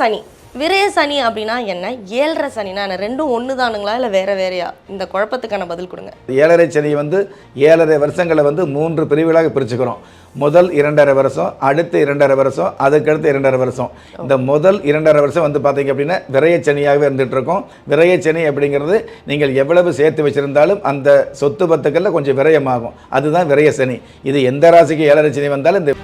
சனி. விரய சனி அப்படின்னா என்ன? ஏழரை சனினா என்ன? ரெண்டும் ஒன்று தானுங்களா இல்லை வேற வேறையா? இந்த குழப்பத்துக்கான பதில் கொடுங்க. ஏழரை சனி வந்து ஏழரை வருஷங்களை வந்து மூன்று பிரிவுகளாக பிரிச்சுக்கிறோம். முதல் இரண்டரை வருஷம் அடுத்த இரண்டரை வருஷம் அதுக்கடுத்து இரண்டரை வருஷம். இந்த முதல் இரண்டரை வருஷம் வந்து பார்த்தீங்க அப்படின்னா விரயச்சனியாகவே இருந்துட்டு இருக்கோம் விரயச்சனி அப்படிங்கிறது நீங்கள் எவ்வளவு சேர்த்து வச்சிருந்தாலும் அந்த சொத்து பத்துக்களில் கொஞ்சம் விரயமாகும். அதுதான் விரயசனி இது எந்த ராசிக்கு ஏழரை சனி வந்தாலும் இந்த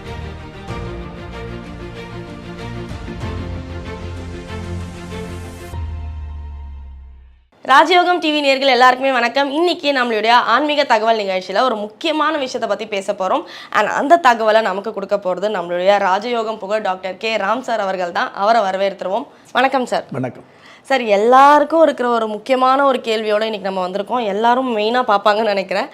ராஜயோகம் டிவி நேர்கள் எல்லாருக்குமே வணக்கம். இன்னைக்கு நம்மளுடைய ஆன்மீக தகவல் நிகழ்ச்சியில் ஒரு முக்கியமான விஷயத்தை பற்றி பேச போகிறோம் அண்ட் அந்த தகவலை நமக்கு கொடுக்க போகிறது நம்மளுடைய ராஜயோகம் புகழ் டாக்டர் கே. ராம் சார் அவர்கள் தான். அவரை வரவேற்றுருவோம் வணக்கம் சார் வணக்கம். சார் எல்லாருக்கும் இருக்கிற ஒரு முக்கியமான ஒரு கேள்வியோட இன்னைக்கு நம்ம வந்திருக்கோம். எல்லாரும் மெயினாக பார்ப்பாங்கன்னு நினைக்கிறேன்.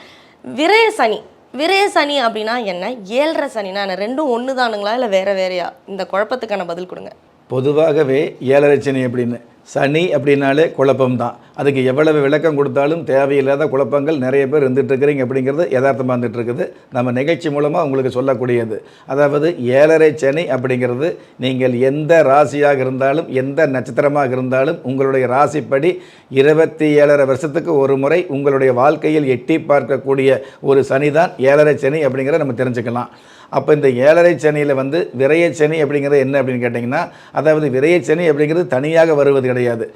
விரய சனி. விரய சனி அப்படின்னா என்ன? ஏழரை சனினா என்ன? ரெண்டும் ஒன்று தானுங்களா இல்லை வேற வேறையா? இந்த குழப்பத்துக்கான பதில் கொடுங்க. பொதுவாகவே ஏழரை சனி அப்படின்னு சனி அப்படின்னாலே குழப்பம்தான். அதுக்கு எவ்வளவு விளக்கம் கொடுத்தாலும் தேவையில்லாத குழப்பங்கள் நிறைய பேர் இருந்துட்டு இருக்கிறீங்க அப்படிங்கிறது யதார்த்தமாக இருந்துட்டு இருக்குது நம்ம நிகழ்ச்சி மூலமாக உங்களுக்கு சொல்லக்கூடியது. அதாவது ஏழரை சனி அப்படிங்கிறது நீங்கள் எந்த ராசியாக இருந்தாலும் எந்த நட்சத்திரமாக இருந்தாலும் உங்களுடைய ராசிப்படி இருபத்தி ஏழரை வருஷத்துக்கு ஒரு முறை உங்களுடைய வாழ்க்கையில் எட்டி பார்க்கக்கூடிய ஒரு சனி தான் ஏழரை சனி அப்படிங்கிறத நம்ம தெரிஞ்சுக்கலாம். அப்போ இந்த ஏழரை சனியில் வந்து விரைய சனி அப்படிங்கிறது என்ன அப்படின்னு கேட்டிங்கன்னா அதாவது விரைய சனி அப்படிங்கிறது தனியாக வருவது கிடையாது.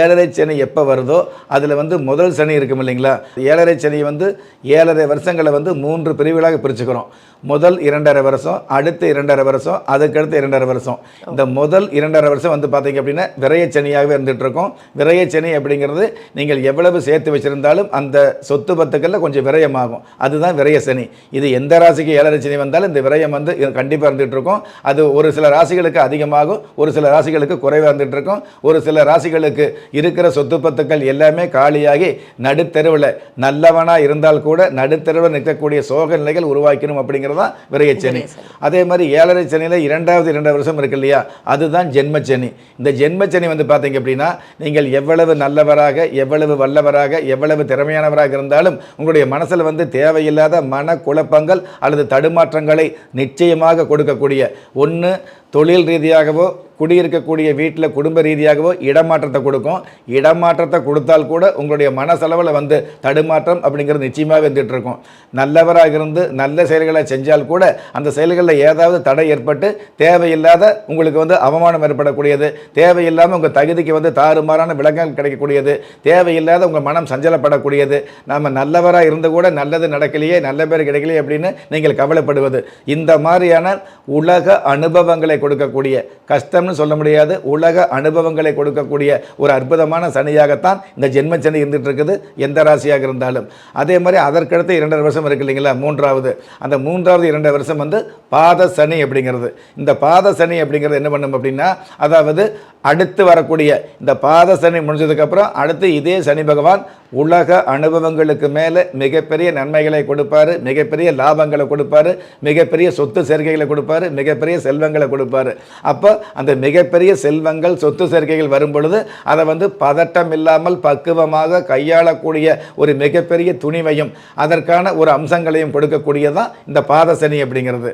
ஏழரை சனி எப்போ வருதோ அதில் வந்து முதல் சனி இருக்கும் இல்லைங்களா? ஏழரை சனி வந்து ஏழரை வருஷங்களை வந்து மூன்று பிரிவுகளாக பிரிச்சுக்கிறோம். முதல் இரண்டரை வருஷம் அடுத்த இரண்டரை வருஷம் அதுக்கடுத்து இரண்டரை வருஷம். இந்த முதல் இரண்டரை வருஷம் வந்து பார்த்தீங்க அப்படின்னா விரைய சனியாகவே இருந்துட்டு விரைய சனி அப்படிங்கிறது நீங்கள் எவ்வளவு சேர்த்து வச்சிருந்தாலும் அந்த சொத்து பத்துக்களில் கொஞ்சம் விரயமாகும். அதுதான் விரைய சனி. இது எந்த ராசிக்கு ஏழரை சனி வந்தாலும் இந்த விரயம் வந்து கண்டிப்பாக இருந்துட்டு இருக்கும் அது ஒரு சில ராசிகளுக்கு அதிகமாகும் ஒரு சில ராசிகளுக்கு குறைவாக இருந்துட்டு இருக்கும் ஒரு சில ராசிகளுக்கு இருக்கிற சொத்து பத்துக்கள் எல்லாமே காலியாகி நடுத்தெருவில் நல்லவனாக இருந்தால் கூட நடுத்தெருவில் நிற்கக்கூடிய சோக நிலைகள் உருவாக்கணும் அப்படிங்கிறது தான் விரயச்சனி அதே மாதிரி ஏழரை சனியில் இரண்டாவது இரண்டு வருஷம் இருக்கு இல்லையா? அதுதான் ஜென்மச்சனி இந்த ஜென்மச்சனி வந்து பார்த்தீங்க அப்படின்னா நீங்கள் எவ்வளவு நல்லவராக எவ்வளவு வல்லவராக எவ்வளவு திறமையானவராக இருந்தாலும் உங்களுடைய மனசில் வந்து தேவையில்லாத மன குழப்பங்கள் அல்லது தடுமாற்றங்களை நிச்சயமாக கொடுக்கக்கூடிய ஒன்று தொழில் ரீதியாகவோ குடியிருக்கக்கூடிய வீட்டில் குடும்ப ரீதியாகவோ இடமாற்றத்தை கொடுக்கும். இடமாற்றத்தை கொடுத்தால் கூட உங்களுடைய மனசளவில் வந்து தடுமாற்றம் அப்படிங்கிறது நிச்சயமாக வந்துட்டு இருக்கும். நல்லவராக இருந்து நல்ல செயல்களை செஞ்சால் கூட அந்த செயல்களில் ஏதாவது தடை ஏற்பட்டு தேவையில்லாத உங்களுக்கு வந்து அவமானம் ஏற்படக்கூடியது. தேவையில்லாமல் உங்கள் தகுதிக்கு வந்து தாறுமாறான விலங்கல் கிடைக்கக்கூடியது. தேவையில்லாத உங்கள் மனம் சஞ்சலப்படக்கூடியது. நாம் நல்லவராக இருந்து கூட நல்லது நடக்கலையே நல்ல பேர் கிடைக்கலையே அப்படின்னு நீங்கள் கவலைப்படுவது. இந்த மாதிரியான உலக அனுபவங்களை கொடுக்கக்கூடிய கஷ்டம் கஷ்டம்னு சொல்ல முடியாது. உலக அனுபவங்களை கொடுக்கக்கூடிய ஒரு அற்புதமான சனியாகத்தான் இந்த ஜென்ம சனி இருந்துட்டு இருக்குது எந்த ராசியாக இருந்தாலும். அதே மாதிரி அதற்கடுத்து இரண்டரை வருஷம் இருக்கு இல்லைங்களா? மூன்றாவது. அந்த மூன்றாவது இரண்டு வருஷம் வந்து பாத சனி அப்படிங்கிறது. இந்த பாத சனி அப்படிங்கிறது என்ன பண்ணும் அப்படின்னா அதாவது அடுத்து வரக்கூடிய இந்த பாத சனி முடிஞ்சதுக்கப்புறம் அடுத்து இதே சனி பகவான் உலக அனுபவங்களுக்கு மேலே மிகப்பெரிய நன்மைகளை கொடுப்பாரு மிகப்பெரிய லாபங்களை கொடுப்பாரு மிகப்பெரிய சொத்து சேர்க்கைகளை கொடுப்பாரு மிகப்பெரிய செல்வங்களை கொடுப்பாரு. அப்போ அந்த மிகப்பெரிய செல்வங்கள் சொத்து சேர்க்கைகள் வரும் பொழுது அதை வந்து பதட்டம் இல்லாமல் பக்குவமாக கையாளக்கூடிய ஒரு மிகப்பெரிய துணிவையும் அதற்கான ஒரு அம்சங்களையும் கொடுக்கக்கூடியதான் இந்த பாதசனி அப்படிங்கிறது.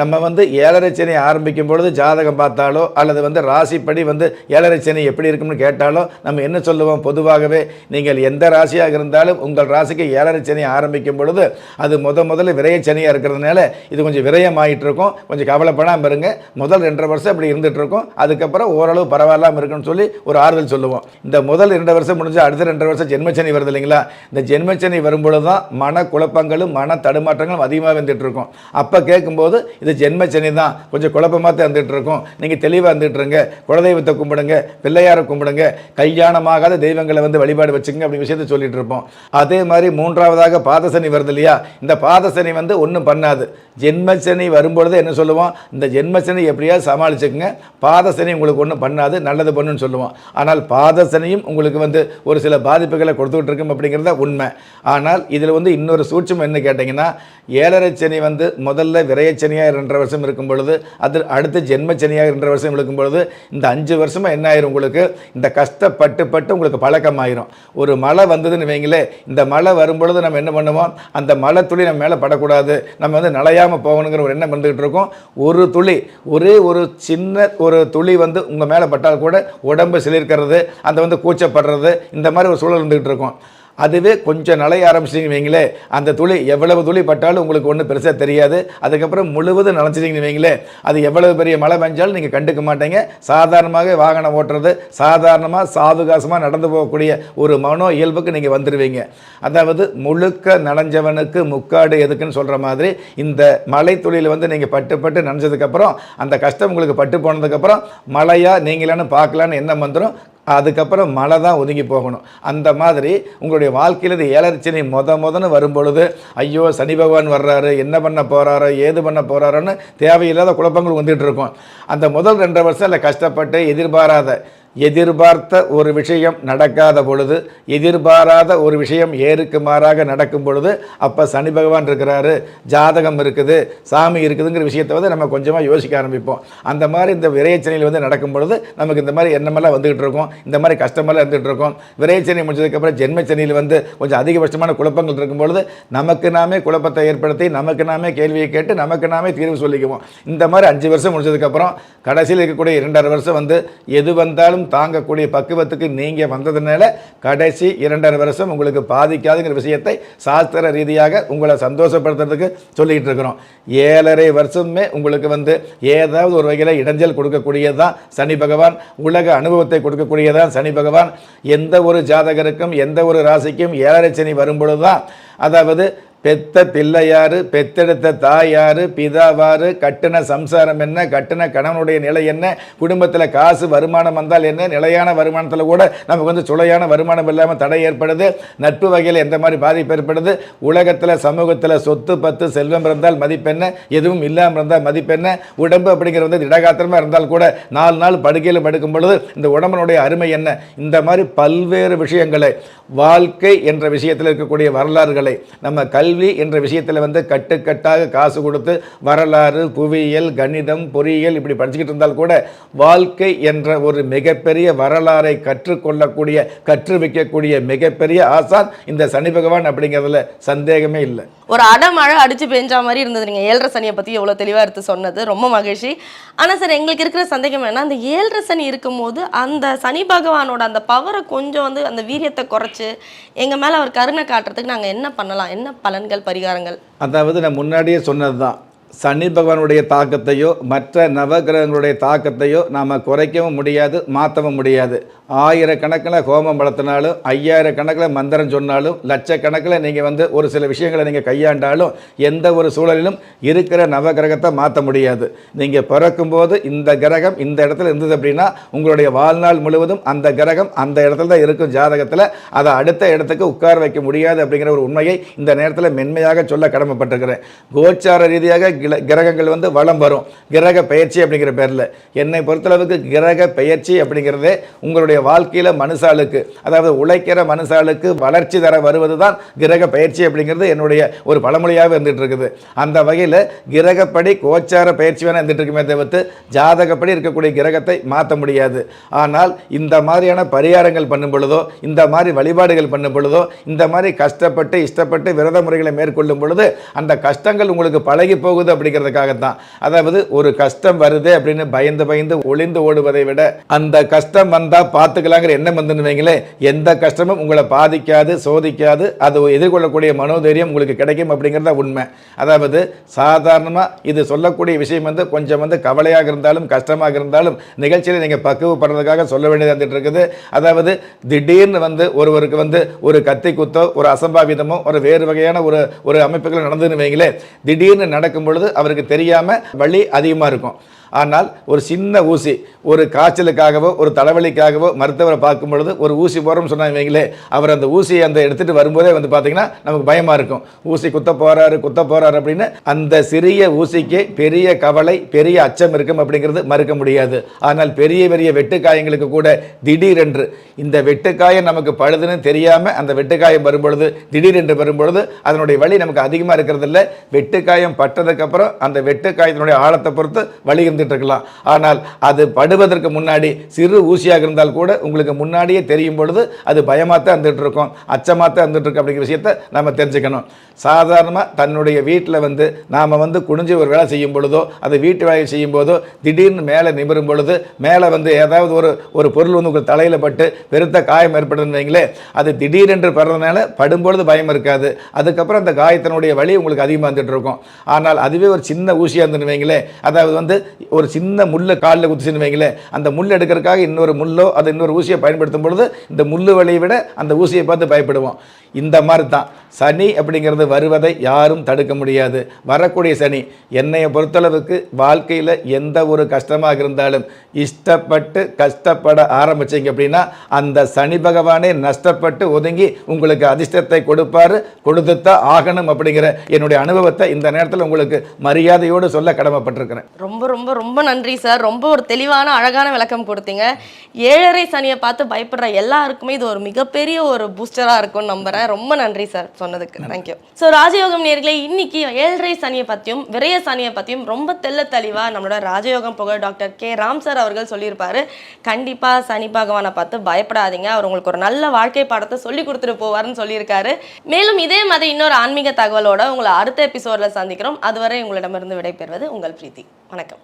நம்ம வந்து ஏழரை சனி ஆரம்பிக்கும் பொழுது ஜாதகம் பார்த்தாலோ அல்லது வந்து ராசிப்படி வந்து ஏழரை சனி எப்படி இருக்கும்னு கேட்டாலோ நம்ம என்ன சொல்லுவோம்? பொதுவாகவே நீங்கள் எந்த ராசியாக இருந்தாலும் உங்கள் ராசிக்கு ஏழரை சனி ஆரம்பிக்கும் பொழுது அது முத முதல்ல விரய சனியாக இருக்கிறதுனால இது கொஞ்சம் விரயமாயிட்டு இருக்கும் கொஞ்சம் கவலைப்படாமல் இருங்க. முதல் ரெண்டரை வருஷம் இப்படி இருந்துட்டு இருக்கும் அதுக்கப்புறம் ஓரளவு பரவாயில்லாமல் இருக்குன்னு சொல்லி ஒரு ஆறுதல் சொல்லுவோம். இந்த முதல் ரெண்டு வருஷம் முடிஞ்சு அடுத்த ரெண்டு வருஷம் ஜென்மச்சனி வருது இல்லைங்களா? இந்த ஜென்மச்சனி வரும்பொழுது தான் மன குழப்பங்களும் மன தடுமாற்றங்களும் அதிகமாக வந்துட்டு இருக்கும் அப்போ கேட்கும்போது இது ஜென்மச்சனி தான். கொஞ்சம் குழப்பமாக தான் இருக்கும். நீங்கள் தெளிவாக இருந்துட்டுருங்க குலதெய்வத்தை கும்பிடுங்க. பிள்ளையாரை கும்பிடுங்க. கல்யாணமாகாத தெய்வங்களை வந்து வழிபாடு வச்சுங்க அப்படி விஷயத்த சொல்லிட்டு இருப்போம். அதே மாதிரி மூன்றாவதாக பாதசனி வருது இல்லையா? இந்த பாதசனி வந்து ஒன்றும் பண்ணாது. ஜென்மச்சனி வரும்பொழுது என்ன சொல்லுவோம்? இந்த ஜென்மச்சனி எப்படியாவது சமாளிச்சுக்குங்க. பாதசனி உங்களுக்கு ஒன்றும் பண்ணாது. நல்லது பண்ணுன்னு சொல்லுவோம். ஆனால் பாதசனியும் உங்களுக்கு வந்து ஒரு சில பாதிப்புகளை கொடுத்துக்கிட்டு இருக்கும் அப்படிங்கிறத உண்மை. ஆனால் இதில் வந்து இன்னொரு சூட்சம் என்ன கேட்டிங்கன்னா ஏழரை சனி வந்து முதல்ல விரையச்சனியாக ரெண்டரை வருஷம் இருக்கும் பொழுது அது அடுத்து ஜென்மச்சனியாக ரெண்டரை வருஷம் இருக்கும் பொழுது இந்த அஞ்சு வருஷமா என்ன ஆயிரும் உங்களுக்கு? இந்த கஷ்டப்பட்டு பட்டு உங்களுக்கு பழக்கமாயிரும். ஒரு மழை வந்ததுன்னு வைங்களே இந்த மழை வரும்பொழுது நம்ம என்ன பண்ணுவோம்? அந்த மழை துளி நம்ம மேலே படக்கூடாது. நம்ம வந்து நலையாமல் போகணுங்கிற ஒரு எண்ணம் வந்துக்கிட்டு இருக்கோம். ஒரு துளி ஒரே ஒரு சின்ன ஒரு துளி வந்து உங்கள் மேலே பட்டால் கூட உடம்பு சிலிர்க்கிறது அந்த வந்து கூச்சப்படுறது இந்த மாதிரி ஒரு சூழல் இருந்துகிட்டு இருக்கும். அதுவே கொஞ்சம் நலைய ஆரம்பிச்சிட்டிங்கன்னு வைங்களே அந்த துளி எவ்வளவு துளி பட்டாலும் உங்களுக்கு ஒன்றும் பெருசாக தெரியாது. அதுக்கப்புறம் முழுவதும் நினச்சிட்டிங்கன்னு வைங்களே அது எவ்வளவு பெரிய மழை பெஞ்சாலும் நீங்கள் கண்டுக்க மாட்டீங்க. சாதாரணமாக வாகனம் ஓட்டுறது சாதாரணமாக சாதுகாசமாக நடந்து போகக்கூடிய ஒரு மனோ இயல்புக்கு நீங்கள் வந்துடுவீங்க அதாவது முழுக்க நனைஞ்சவனுக்கு முக்காடு எதுக்குன்னு சொல்கிற மாதிரி இந்த மழை துளியில் வந்து நீங்கள் பட்டு பட்டு நனைஞ்சதுக்கப்புறம் அந்த கஷ்டம் உங்களுக்கு பட்டு போனதுக்கப்புறம் மழையாக நீங்களான்னு பார்க்கலான்னு எண்ணம் வந்துடும் அதுக்கப்புறம் மழை தான் ஒதுங்கி போகணும். அந்த மாதிரி உங்களுடைய வாழ்க்கையில் இது ஏழரிச்சனை முத முதன்னு வரும் பொழுது ஐயோ சனி பகவான் வர்றாரு என்ன பண்ண போகிறாரோ ஏது பண்ண போகிறாரோன்னு தேவையில்லாத குழப்பங்கள் வந்துகிட்டு இருக்கும். அந்த முதல் ரெண்டரை வருஷம் இல்லை கஷ்டப்பட்டு எதிர்பாராத எதிர்பார்த்த ஒரு விஷயம் நடக்காத பொழுது எதிர்பாராத ஒரு விஷயம் ஏருக்கு மாறாக நடக்கும் பொழுது அப்போ சனி பகவான் இருக்கிறாரு ஜாதகம் இருக்குது சாமி இருக்குதுங்கிற விஷயத்தை வந்து நம்ம கொஞ்சமாக யோசிக்க ஆரம்பிப்போம். அந்த மாதிரி இந்த விரையச்சனையில் வந்து நடக்கும் பொழுது நமக்கு இந்த மாதிரி எண்ணமெல்லாம் வந்துகிட்டு இருக்கும் இந்த மாதிரி கஷ்டமெல்லாம் இருந்துகிட்டு இருக்கும். விரையச்சனை முடிஞ்சதுக்கப்புறம் ஜென்மச்சனியில் வந்து கொஞ்சம் அதிகபட்சமான குழப்பங்கள் இருக்கும் பொழுது நமக்கு நாமே குழப்பத்தை ஏற்படுத்தி நமக்கு நாமே கேள்வியை கேட்டு நமக்கு நாமே தீர்வு சொல்லிக்குவோம். இந்த மாதிரி அஞ்சு வருஷம் முடிஞ்சதுக்கப்புறம் கடைசியில் இருக்கக்கூடிய இரண்டரை வருஷம் வந்து எது வந்தாலும் தாங்கக்கூடிய பக்குவத்துக்கு நீங்கள் வந்ததுனால கடைசி இரண்டரை வருஷம் உங்களுக்கு பாதிக்காதுங்கிற விஷயத்தை சாஸ்திர ரீதியாக உங்களை சந்தோஷப்படுத்துறதுக்கு சொல்லிக்கிட்டு இருக்கிறோம். ஏழரை வருஷமே உங்களுக்கு வந்து ஏதாவது ஒரு வகையில் இடைஞ்சல் கொடுக்கக்கூடியது தான் சனி பகவான். உலக அனுபவத்தை கொடுக்கக்கூடியதான் சனி பகவான். எந்த ஒரு ஜாதகருக்கும் எந்த ஒரு ராசிக்கும் ஏழரை சனி வரும்பொழுது தான் அதாவது பெத்த பிள்ளையாறு பெத்தெடுத்த தாயாரு பிதாவாறு கட்டின சம்சாரம் என்ன கட்டின கணவனுடைய நிலை என்ன குடும்பத்தில் காசு வருமானம் வந்தால் என்ன நிலையான வருமானத்தில் கூட நமக்கு வந்து சுளையான வருமானம் இல்லாமல் தடை ஏற்படுது நட்பு வகையில் எந்த மாதிரி பாதிப்பு ஏற்படுது உலகத்தில் சமூகத்தில் சொத்து பத்து செல்வம் இருந்தால் மதிப்பென்ன எதுவும் இல்லாமல் இருந்தால் மதிப்பென்ன உடம்பு அப்படிங்கிறது வந்து திடகாத்திரமாக இருந்தால் கூட நாலு நாள் படுக்கையில் படுக்கும் பொழுது இந்த உடம்பனுடைய அருமை என்ன இந்த மாதிரி பல்வேறு விஷயங்களை வாழ்க்கை என்ற விஷயத்தில் இருக்கக்கூடிய வரலாறுகளை நம்ம கல்வி என்ற விஷயத்தில் வந்து கட்டுக்கட்டாக காசு கொடுத்து வரலாறு புவியியல் கணிதம் பொறியியல் இப்படி படிச்சுக்கிட்டு இருந்தால் கூட வாழ்க்கை என்ற ஒரு மிகப்பெரிய வரலாறை கற்றுக்கொள்ளக்கூடிய கற்று வைக்கக்கூடிய மிகப்பெரிய ஆசான் இந்த சனி பகவான் அப்படிங்கிறதுல சந்தேகமே இல்லை. ஒரு அடமழை அடிச்சு பெஞ்சா மாதிரி இருந்தது நீங்கள் ஏழரை சனியை பத்தி எவ்வளவு தெளிவாக எடுத்து சொன்னது. ரொம்ப மகிழ்ச்சி. ஆனா சார் எங்களுக்கு இருக்கிற சந்தேகம் என்ன அந்த ஏழரை சனி இருக்கும்போது அந்த சனி பகவானோட அந்த பவரை கொஞ்சம் வந்து அந்த வீரியத்தை குறைச்சு எங்க மேல அவர் கருணை காட்டுறதுக்கு நாங்க என்ன பண்ணலாம்? என்ன பலன் பலன்கள் பரிகாரங்கள். அதாவது நான் முன்னாடியே சொன்னது தான் சனி பகவானுடைய தாக்கத்தையோ மற்ற நவகிரகங்களுடைய தாக்கத்தையோ நாம் குறைக்கவும் முடியாது மாற்றவும் முடியாது. ஆயிரக்கணக்கில் ஹோமம் வளர்த்தினாலும் ஐயாயிரக்கணக்கில் மந்திரம் சொன்னாலும் லட்சக்கணக்கில் நீங்கள் வந்து ஒரு சில விஷயங்களை நீங்கள் கையாண்டாலும் எந்த ஒரு சூழலிலும் இருக்கிற நவகிரகத்தை மாற்ற முடியாது. நீங்கள் பிறக்கும்போது இந்த கிரகம் இந்த இடத்துல இருந்தது அப்படின்னா உங்களுடைய வாழ்நாள் முழுவதும் அந்த கிரகம் அந்த இடத்துல தான் இருக்கும் ஜாதகத்தில். அதை அடுத்த இடத்துக்கு உட்கார வைக்க முடியாது அப்படிங்கிற ஒரு உண்மையை இந்த நேரத்தில் மென்மையாக சொல்ல கடமைப்பட்டிருக்கிறேன். கோச்சார ரீதியாக கில- கிரகங்கள் வந்து வளம் வரும். கிரக பெயர்ச்சி அப்படிங்கிற பேரில். என்னை பொறுத்தளவுக்கு கிரக பெயர்ச்சி அப்படிங்கிறதே உங்களுடைய வாழ்க்கையில் மனுஷாளுக்கு அதாவது உழைக்கிற மனுஷாளுக்கு வளர்ச்சி தர வருவது தான் கிரக பயிற்சி அப்படிங்கிறது என்னுடைய ஒரு பழமொழியாக இருந்துட்டு இருக்குது அந்த வகையில் கிரகப்படி கோச்சார பயிற்சி வேணால் இருந்துட்டு இருக்குமே தவிர்த்து ஜாதகப்படி இருக்கக்கூடிய கிரகத்தை மாற்ற முடியாது. ஆனால் இந்த மாதிரியான பரிகாரங்கள் பண்ணும் பொழுதோ இந்த மாதிரி வழிபாடுகள் பண்ணும் பொழுதோ இந்த மாதிரி கஷ்டப்பட்டு இஷ்டப்பட்டு விரத முறைகளை மேற்கொள்ளும் பொழுது அந்த கஷ்டங்கள் உங்களுக்கு பழகி போகுது அப்படிங்கிறதுக்காகத்தான். அதாவது ஒரு கஷ்டம் வருது அப்படின்னு பயந்து பயந்து ஒளிந்து ஓடுவதை விட அந்த கஷ்டம் வந்தால் பார்த்துக்கலாங்கிற எண்ணம் வந்துன்னு வைங்களேன். எந்த கஷ்டமும் உங்களை பாதிக்காது சோதிக்காது அது எதிர்கொள்ளக்கூடிய மனோதைரியம் உங்களுக்கு கிடைக்கும் அப்படிங்கிறத உண்மை. அதாவது சாதாரணமாக இது சொல்லக்கூடிய விஷயம் வந்து கொஞ்சம் வந்து கவலையாக இருந்தாலும் கஷ்டமாக இருந்தாலும் நிகழ்ச்சியில் நீங்கள் பக்குவப்படுறதுக்காக சொல்ல வேண்டியது வந்துட்டு இருக்குது. அதாவது திடீர்னு வந்து ஒருவருக்கு வந்து ஒரு கத்தி குத்தோ ஒரு அசம்பாவிதமோ ஒரு வேறு வகையான ஒரு ஒரு அமைப்புகள் நடந்துன்னு வைங்களேன். திடீர்னு நடக்கும் பொழுது அவருக்கு தெரியாமல் வழி அதிகமாக இருக்கும். ஆனால் ஒரு சின்ன ஊசி ஒரு காய்ச்சலுக்காகவோ ஒரு தலைவலிக்காகவோ மருத்துவரை பார்க்கும் பொழுது ஒரு ஊசி போகிறோம்னு சொன்னாங்க வைங்களே அவர் அந்த ஊசியை அந்த எடுத்துகிட்டு வரும்போதே வந்து பார்த்தீங்கன்னா நமக்கு பயமாக இருக்கும். ஊசி குத்த போகிறாரு குத்த போகிறாரு அப்படின்னு அந்த சிறிய ஊசிக்கு பெரிய கவலை பெரிய அச்சம் இருக்கும் அப்படிங்கிறது மறுக்க முடியாது. ஆனால் பெரிய பெரிய வெட்டுக்காயங்களுக்கு கூட திடீரென்று இந்த வெட்டுக்காயம் நமக்கு பழுதுன்னு தெரியாமல் அந்த வெட்டுக்காயம் வரும்பொழுது திடீரென்று வரும்பொழுது அதனுடைய வலி நமக்கு அதிகமாக இருக்கிறது இல்லை வெட்டுக்காயம் பட்டதுக்கப்புறம் அந்த வெட்டுக்காயத்தினுடைய ஆழத்தை பொறுத்து வழி இருந்து வந்துட்டு இருக்கலாம் ஆனால் அது படுவதற்கு முன்னாடி சிறு ஊசியாக இருந்தால் கூட உங்களுக்கு முன்னாடியே தெரியும் பொழுது அது பயமாக தான் இருந்துட்டு இருக்கும் அச்சமாக தான் இருந்துட்டு இருக்கு அப்படிங்கிற விஷயத்த நம்ம தெரிஞ்சுக்கணும். சாதாரணமாக தன்னுடைய வீட்டில் வந்து நாம் வந்து குனிஞ்சு ஒரு வேலை செய்யும் பொழுதோ அது வீட்டு வேலை செய்யும் போதோ திடீர்னு மேலே நிமிரும் பொழுது மேலே வந்து ஏதாவது ஒரு ஒரு பொருள் வந்து உங்கள் தலையில் பட்டு பெருத்த காயம் ஏற்படுதுங்களே அது திடீரென்று படுறதுனால படும்பொழுது பயம் இருக்காது. அதுக்கப்புறம் அந்த காயத்தினுடைய வலி உங்களுக்கு அதிகமாக வந்துட்டு இருக்கும் ஆனால் அதுவே ஒரு சின்ன ஊசியாக இருந்துன்னு வைங்களேன் அதாவது வந்து ஒரு சின்ன முள்ளை காலில் குத்துச்சுன்னு வைங்களேன் அந்த முள் எடுக்கிறதுக்காக இன்னொரு முள்ளோ அது இன்னொரு ஊசியை பயன்படுத்தும் பொழுது இந்த முள் வலியை விட அந்த ஊசியை பார்த்து பயப்படுவோம். இந்த மாதிரி தான் சனி அப்படிங்கிறது வருவதை யாரும் தடுக்க முடியாது. வரக்கூடிய சனி என்னைய பொறுத்தளவுக்கு வாழ்க்கையில் எந்த ஒரு கஷ்டமாக இருந்தாலும் இஷ்டப்பட்டு கஷ்டப்பட ஆரம்பிச்சிங்க அப்படின்னா அந்த சனி பகவானே நஷ்டப்பட்டு ஒதுங்கி உங்களுக்கு அதிர்ஷ்டத்தை கொடுப்பாரு. கொடுத்துத்தான் ஆகணும் அப்படிங்கிற என்னுடைய அனுபவத்தை இந்த நேரத்தில் உங்களுக்கு மரியாதையோடு சொல்ல கடமைப்பட்டிருக்கிறேன். ரொம்ப ரொம்ப ரொம்ப நன்றி சார். ரொம்ப ஒரு தெளிவான அழகான விளக்கம் கொடுத்தீங்க. ஏழரை சனியை பார்த்து பயப்படுற எல்லாருக்குமே இது ஒரு மிகப்பெரிய ஒரு பூஸ்டராக இருக்கும்னு நம்புறேன். ரொம்ப நன்றி சார் சொன்னதுக்கு. தேங்க்யூ ஸோ ராஜயோகம் நேர்களே இன்னைக்கு ஏழரை சனியை பற்றியும் விரய சனியை பற்றியும் ரொம்ப தெள்ள தெளிவாக நம்மளோட ராஜயோகம் புகழ் டாக்டர் கே. ராம் சார் அவர்கள் சொல்லியிருப்பாரு. கண்டிப்பாக சனி பகவானை பார்த்து பயப்படாதீங்க. அவர் உங்களுக்கு ஒரு நல்ல வாழ்க்கை பாடத்தை சொல்லி கொடுத்துட்டு போவாருன்னு சொல்லியிருக்காரு. மேலும் இதே மாதிரி இன்னொரு ஆன்மீக தகவலோட உங்களை அடுத்த எபிசோடில் சந்திக்கிறோம். அதுவரை உங்களிடமிருந்து விடைபெறுவது உங்கள் பிரீத்தி. வணக்கம்.